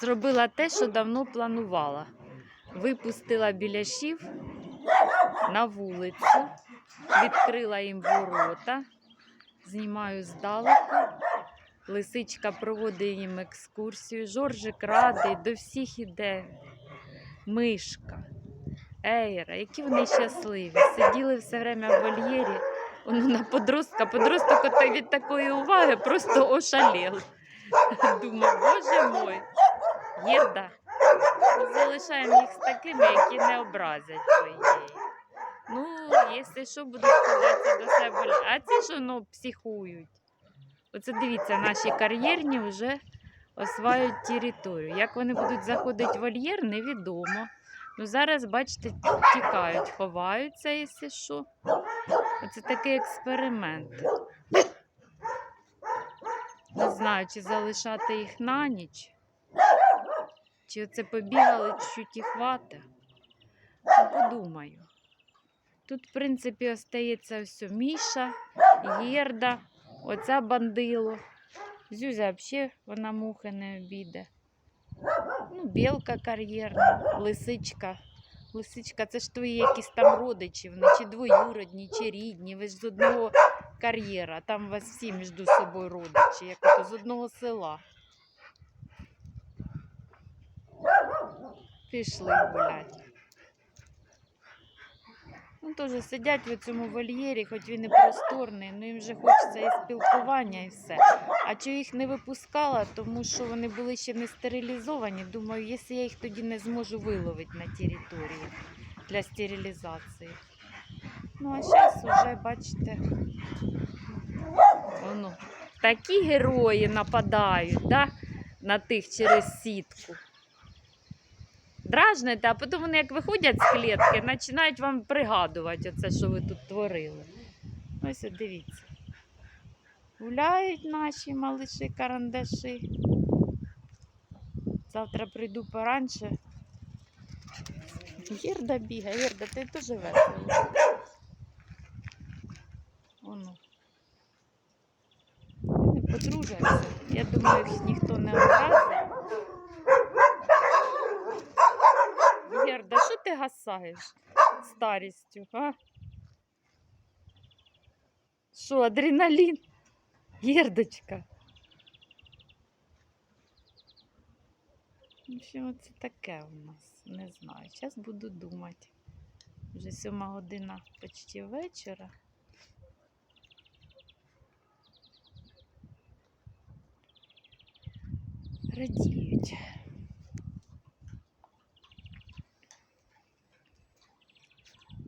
зробила те, що давно планувала. Випустила біляшів на вулицю, відкрила їм ворота, знімаю здалеку. Лисичка проводить їм екскурсію. Жоржик радий, до всіх іде. Мишка, Ейра, які вони щасливі. Сиділи все время в вольєрі. Воно на подростка. Подросток від такої уваги просто ошалів. Думав, боже мой, Єрда. Залишаємо їх з такими, які не образять, ідеї. Ну, якщо що, будуть ходити до себе. А ці ж ну, психують. Оце дивіться, наші кар'єрні вже осваюють територію. Як вони будуть заходити в вольєр, невідомо. Ну, зараз, бачите, тікають, ховаються, якщо що. Оце такий експеримент. Не знаю, чи залишати їх на ніч, чи оце побігали чуть і хвата. Ну, подумаю. Тут, в принципі, остається все Міша, Єрда, оця бандило. Зюзя взагалі вона мухи не обійде. Ну, білка кар'єрна, лисичка. Лисичка, це ж твої якісь там родичі, вони чи двоюродні, чи рідні. Ви ж з одного кар'єра. Там у вас всі між собою родичі, як з одного села. Пішли гулять. Ну, теж сидять в цьому вольєрі, хоч він і просторний, ну їм вже хочеться і спілкування, і все. А чого їх не випускала, тому що вони були ще не стерилізовані. Думаю, якщо я їх тоді не зможу виловити на території для стерилізації. Ну, а зараз вже, бачите, воно, такі герої нападають да? на тих через сітку. Дражните, а потім вони як виходять з клітки, починають вам пригадувати оце, що ви тут творили. Ось от дивіться. Гуляють наші малиші карандаші. Завтра прийду поранше. Єрда бігає, Єрда, ти теж весело. Воно. Подружаться. Я думаю, їх ніхто не образить. Герда, що ти гасаєш старістю, а? Що, адреналін? Гердочка. В общем, це таке у нас. Не знаю. Зараз буду думати. Вже сьома година почти вечора. Радіють.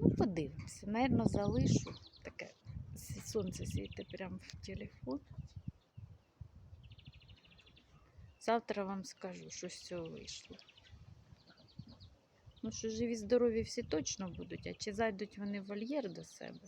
Ну, подивимося. Наверно, залишу. Таке сонце світить прямо в телефон. Завтра вам скажу, що з цього вийшло. Ну, що живі, здорові всі точно будуть, а чи зайдуть вони в вольєр до себе?